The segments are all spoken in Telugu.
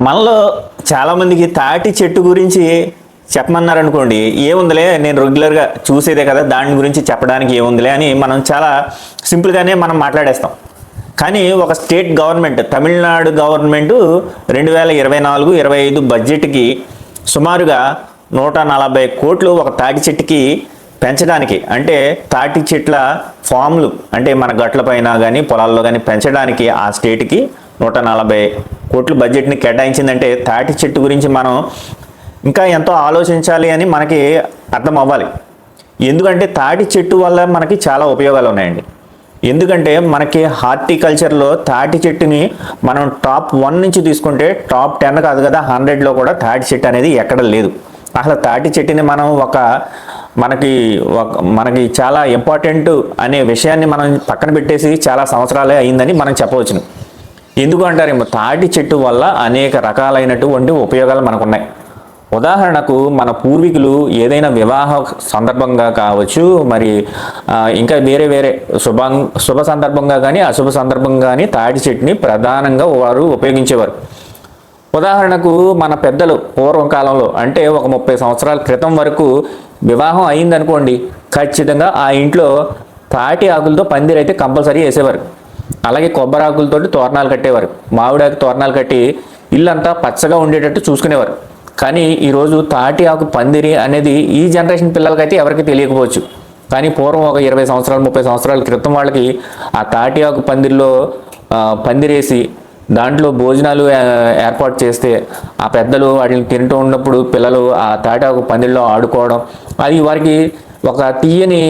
మనలో చాలామందికి తాటి చెట్టు గురించి చెప్పమన్నారు అనుకోండి ఏముందిలే నేను రెగ్యులర్గా చూసేదే కదా దాని గురించి చెప్పడానికి ఏముందిలే అని మనం చాలా సింపుల్గానే మనం మాట్లాడేస్తాం. కానీ ఒక స్టేట్ గవర్నమెంట్ తమిళనాడు గవర్నమెంట్ రెండు వేల ఇరవై నాలుగు ఇరవై ఐదు బడ్జెట్కి సుమారుగా నూట నలభై కోట్లు ఒక తాటి చెట్టుకి పెంచడానికి అంటే తాటి చెట్ల ఫామ్లు అంటే మన గట్ల పైన కానీ పొలాల్లో కానీ పెంచడానికి ఆ స్టేట్కి నూట నలభై కోట్ల బడ్జెట్ని కేటాయించిందంటే తాటి చెట్టు గురించి మనం ఇంకా ఎంతో ఆలోచించాలి అని మనకి అర్థం అవ్వాలి ఎందుకంటే తాటి చెట్టు వల్ల మనకి చాలా ఉపయోగాలు ఉన్నాయండి. ఎందుకంటే మనకి హార్టికల్చర్లో తాటి చెట్టుని మనం టాప్ వన్ నుంచి తీసుకుంటే టాప్ టెన్ కాదు కదా హండ్రెడ్లో కూడా తాటి చెట్టు అనేది ఎక్కడ లేదు. అసలు తాటి చెట్టుని మనం ఒక మనకి ఒక మనకి చాలా ఇంపార్టెంట్ అనే విషయాన్ని మనం పక్కన పెట్టేసి చాలా సంవత్సరాలే అయిందని మనం చెప్పవచ్చును. ఎందుకు అంటారేమో తాటి చెట్టు వల్ల అనేక రకాలైనటువంటి ఉపయోగాలు మనకున్నాయి. ఉదాహరణకు మన పూర్వీకులు ఏదైనా వివాహ సందర్భంగా కావచ్చు మరి ఇంకా వేరే వేరే శుభ శుభ సందర్భంగా కానీ అశుభ సందర్భంగా కానీ తాటి చెట్టుని ప్రధానంగా వారు ఉపయోగించేవారు. ఉదాహరణకు మన పెద్దలు పూర్వం కాలంలో అంటే ఒక ముప్పై సంవత్సరాల క్రితం వరకు వివాహం అయిందనుకోండి ఖచ్చితంగా ఆ ఇంట్లో తాటి ఆకులతో పందిరైతే కంపల్సరీ వేసేవారు. అలాగే కొబ్బరి ఆకులతోటి తోరణాలు కట్టేవారు. మామిడాకు తోరణాలు కట్టి ఇల్లంతా పచ్చగా ఉండేటట్టు చూసుకునేవారు. కానీ ఈరోజు తాటి ఆకు పందిరి అనేది ఈ జనరేషన్ పిల్లలకైతే ఎవరికి తెలియకపోవచ్చు. కానీ పూర్వం ఒక ఇరవై సంవత్సరాలు ముప్పై సంవత్సరాల క్రితం వాళ్ళకి ఆ తాటి ఆకు పందిరిలో పందిరేసి దాంట్లో భోజనాలు ఏర్పాటు చేస్తే ఆ పెద్దలు వాటిని తింటూ ఉన్నప్పుడు పిల్లలు ఆ తాటి ఆకు పందిరిలో ఆడుకోవడం అది వారికి ఒక తీయని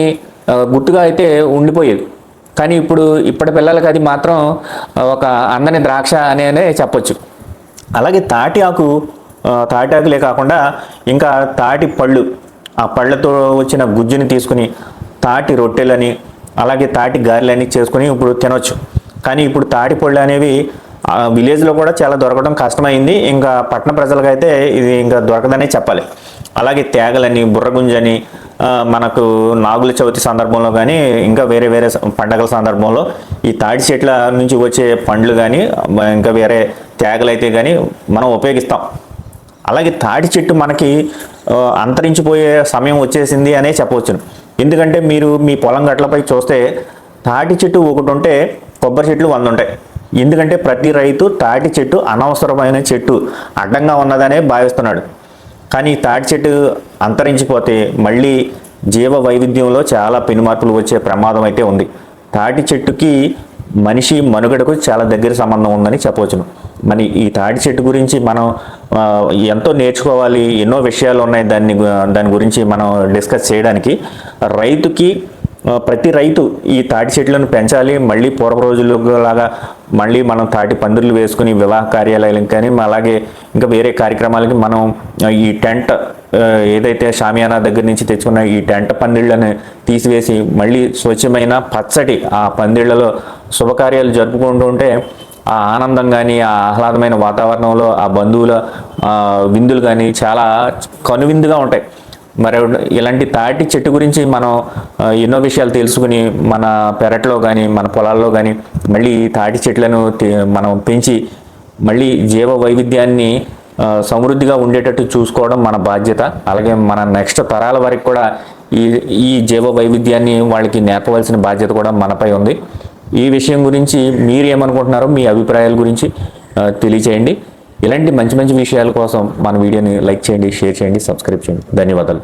గుర్తుగా అయితే ఉండిపోయేది. కానీ ఇప్పుడు ఇప్పటి పిల్లలకి అది మాత్రం ఒక అందని ద్రాక్ష అనే చెప్పొచ్చు. అలాగే తాటి ఆకు తాటి ఆకులే కాకుండా ఇంకా తాటి పళ్ళు ఆ పళ్ళతో వచ్చిన గుజ్జుని తీసుకుని తాటి రొట్టెలని అలాగే తాటి గారెలని చేసుకుని ఇప్పుడు తినొచ్చు. కానీ ఇప్పుడు తాటి పళ్ళు అనేవి ఆ విలేజ్లో కూడా చాలా దొరకడం కష్టమైంది. ఇంకా పట్టణ ప్రజలకైతే ఇది ఇంకా దొరకదనే చెప్పాలి. అలాగే తేగలని బుర్రగుంజని మనకు నాగుల చవితి సందర్భంలో కానీ ఇంకా వేరే వేరే పండగల సందర్భంలో ఈ తాటి చెట్ల నుంచి వచ్చే పండ్లు కానీ ఇంకా వేరే తేగలు అయితే కానీ మనం ఉపయోగిస్తాం. అలాగే తాటి చెట్టు మనకి అంతరించిపోయే సమయం వచ్చేసింది అనే చెప్పవచ్చును. ఎందుకంటే మీరు మీ పొలం గట్లపై చూస్తే తాటి చెట్టు ఒకటి ఉంటే కొబ్బరి చెట్లు వంద ఉంటాయి. ఎందుకంటే ప్రతి రైతు తాటి చెట్టు అనవసరమైన చెట్టు అడ్డంగా ఉన్నదనే భావిస్తున్నాడు. కానీ తాటి చెట్టు అంతరించిపోతే మళ్ళీ జీవ వైవిధ్యంలో చాలా పెనుమార్పులు వచ్చే ప్రమాదం అయితే ఉంది. తాటి చెట్టుకి మనిషి మనుగడకు చాలా దగ్గర సంబంధం ఉందని చెప్పవచ్చును. మరి ఈ తాటి చెట్టు గురించి మనం ఎంతో నేర్చుకోవాలి ఎన్నో విషయాలు ఉన్నాయి దాన్ని దాని గురించి మనం డిస్కస్ చేయడానికి రైతుకి ప్రతి రైతు ఈ తాటి చెట్లను పెంచాలి. మళ్ళీ పూర్వ రోజుల్లో లాగా మళ్ళీ మనం తాటి పందిర్లు వేసుకుని వివాహ కార్యాలయాలకు కానీ అలాగే ఇంకా వేరే కార్యక్రమాలకి మనం ఈ టెంట్ ఏదైతే షామియానా దగ్గర నుంచి తెచ్చుకున్న ఈ టెంట్ పందిళ్ళని తీసివేసి మళ్ళీ స్వచ్ఛమైన పచ్చటి ఆ పందిళ్ళలో శుభకార్యాలు జరుపుకుంటూ ఉంటే ఆ ఆనందం కానీ ఆ ఆహ్లాదమైన వాతావరణంలో ఆ బంధువుల విందులు కానీ చాలా కనువిందుగా ఉంటాయి. మరి ఇలాంటి తాటి చెట్టు గురించి మనం ఎన్నో విషయాలు తెలుసుకుని మన పెరట్లో కానీ మన పొలాల్లో కానీ మళ్ళీ ఈ తాటి చెట్లను మనం పెంచి మళ్ళీ జీవ వైవిధ్యాన్ని సమృద్ధిగా ఉండేటట్టు చూసుకోవడం మన బాధ్యత. అలాగే మన నెక్స్ట్ తరాల వరకు కూడా ఈ ఈ జీవ వైవిధ్యాన్ని వాళ్ళకి నేర్పవలసిన బాధ్యత కూడా మనపై ఉంది. ఈ విషయం గురించి మీరు ఏమనుకుంటున్నారో మీ అభిప్రాయాల గురించి తెలియచేయండి. ఇలాంటి మంచి మంచి విషయాల కోసం మన వీడియోని లైక్ చేయండి షేర్ చేయండి సబ్స్క్రైబ్ చేయండి. ధన్యవాదాలు.